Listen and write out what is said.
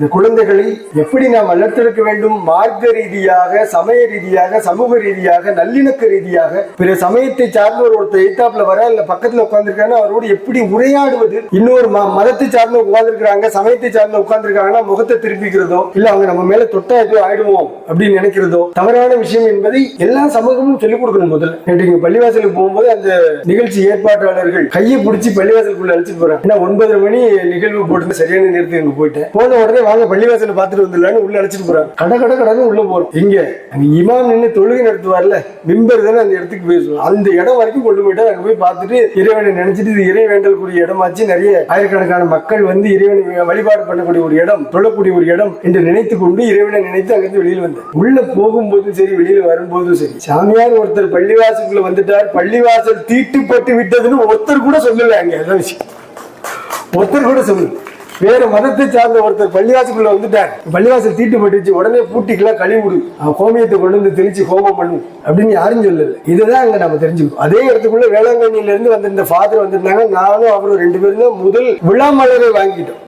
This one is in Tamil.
இந்த குழந்தைகளை எப்படி நாம் வளர்த்திருக்க வேண்டும்? மார்க்க ரீதியாக சமய ரீதியாக சமூக ரீதியாக நல்லிணக்க ரீதியாக பிற சமயத்தை சார்ந்தவர் ஒருத்தர் எய்தாப்ல வர இல்ல பக்கத்துல உட்காந்துருக்காங்க அவரோடு எப்படி உரையாடுவது? இன்னொரு ம- மதத்தை சார்ந்த உட்கார்ந்துருக்காங்க சமயத்தை சார்ந்த உட்காந்துருக்காங்கன்னா முகத்தை திருப்பிக்கிறதோ இல்ல அவங்க நம்ம மேல தொட்டா எதுவும் ஆயிடுவோம் அப்படின்னு நினைக்கிறதோ தவறான விஷயம் என்பதை எல்லா சமூகமும் சொல்லிக் கொடுக்கணும் முதல்ல. நேற்று பள்ளிவாசலுக்கு போகும்போது அந்த நிகழ்ச்சி ஏற்பாட்டாளர்கள் கையை பிடிச்சி பள்ளிவாசலுக்குள்ள அழைச்சிட்டு போறாங்க. ஏன்னா ஒன்பதரை மணி நிகழ்வு போட்டு சரியான நேரத்துக்கு அங்க போயிட்டேன். போன உடனே வாங்க பள்ளிவாசல பாத்துட்டு வந்துடலான்னு உள்ள அழைச்சிட்டு போறாங்க கட கட கடன்னு உள்ள போறோம். இங்க இமாம் நின்று தொழுகை நடத்துவார்ல மிம்பர் தானே அந்த இடத்துக்கு பேசுவோம் அந்த இடம் வரைக்கும் கொண்டு போயிட்டா அங்க போய் பார்த்துட்டு இறைவனை நினைச்சிட்டு இது இறை வேண்டக்கூடிய இடமாச்சு. நிறைய ஆயிரக்கணக்கான மக்கள் வந்து இறைவனை வழிபாடு பண்ணக்கூடிய ஒரு இடம் தொழக்கூடிய ஒரு இடம் என்று நினைத்து கொண்டு இறைவனை நினைத்து அங்கிருந்து வெளியில் வந்தேன் உள்ள போகும்போதும் சரி வெளியில வரும்போதும் சரி. சாமியார் ஒருத்தர் பள்ளிவாசலுக்குள்ள வந்துட்டார். பள்ளிவாசல் தீட்டுப்பட்டு விட்டதுன்னு ஒருத்தர் கூட சொல்லல அங்க. அதான் விஷயம். ஒருத்தர் கூட சொல்லு வேற மதத்தை சார்ந்த ஒருத்தர் பள்ளிவாசலுக்குள்ள வந்துட்டார். பள்ளிவாசல் தீட்டு பட்டுச்சு உடனே பூட்டிக்கெல்லாம் கழுவி விடு கோமியத்தை கொண்டு வந்து தெளிச்சு ஹோமம் பண்ணு அப்படின்னு யாரும் சொல்லல. இதுதான் அங்க நம்ம தெரிஞ்சுக்கணும். அதே இடத்துக்குள்ள வேளாங்கண்ணில இருந்து வந்திருந்த ஃபாதர் வந்திருந்தாங்க. நானும் அவரும் ரெண்டு பேரும் முதல் விழா மலரை வாங்கிட்டோம்.